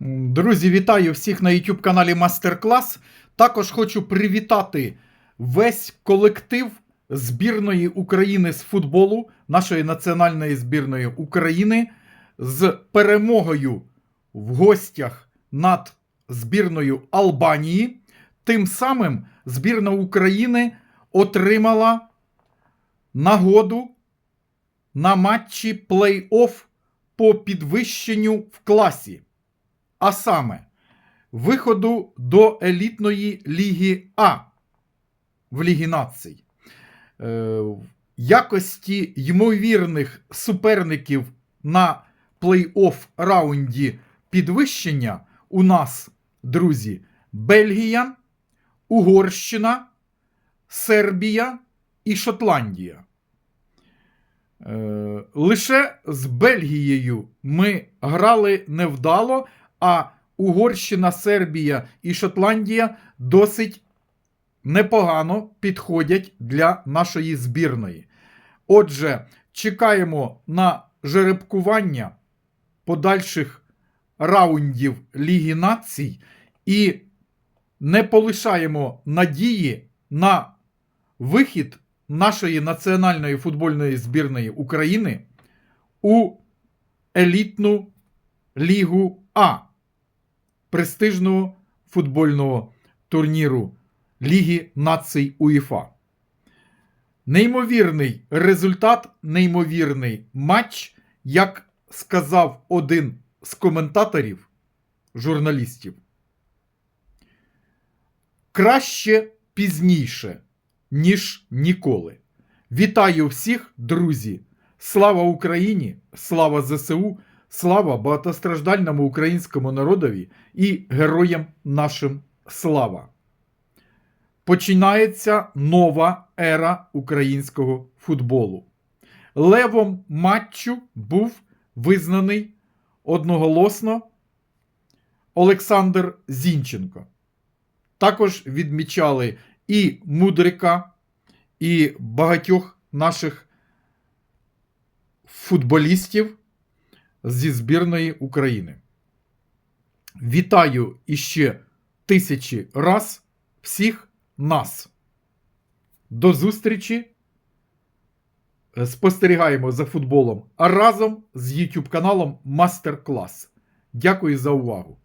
Друзі, вітаю всіх на YouTube каналі Мастер Клас. Також хочу привітати весь колектив збірної України з футболу, нашої національної збірної України, з перемогою в гостях над збірною Албанії. Тим самим збірна України отримала нагоду на матчі плей-офф по підвищенню в класі. А саме виходу до елітної ліги А в Лігі націй. Е, якості ймовірних суперників на плей-офф раунді підвищення у нас, друзі, Бельгія, Угорщина, Сербія і Шотландія. Е, Лише з Бельгією ми грали невдало, а Угорщина, Сербія і Шотландія досить непогано підходять для нашої збірної. Отже, чекаємо на жеребкування подальших раундів Ліги націй і не полишаємо надії на вихід нашої національної футбольної збірної України у елітну Лігу А престижного футбольного турніру Ліги націй УЄФА. Неймовірний результат, неймовірний матч, як сказав один з коментаторів, журналістів. Краще пізніше, ніж ніколи. Вітаю всіх, друзі! Слава Україні! Слава ЗСУ! Слава багатостраждальному українському народові і героям нашим слава! Починається нова ера українського футболу. Левом матчу був визнаний одноголосно Олександр Зінченко. Також відмічали і Мудрика, і багатьох наших футболістів зі збірної України. Вітаю іще тисячі раз всіх нас. До зустрічі. Спостерігаємо за футболом разом з YouTube каналом Мастер Клас. Дякую за увагу!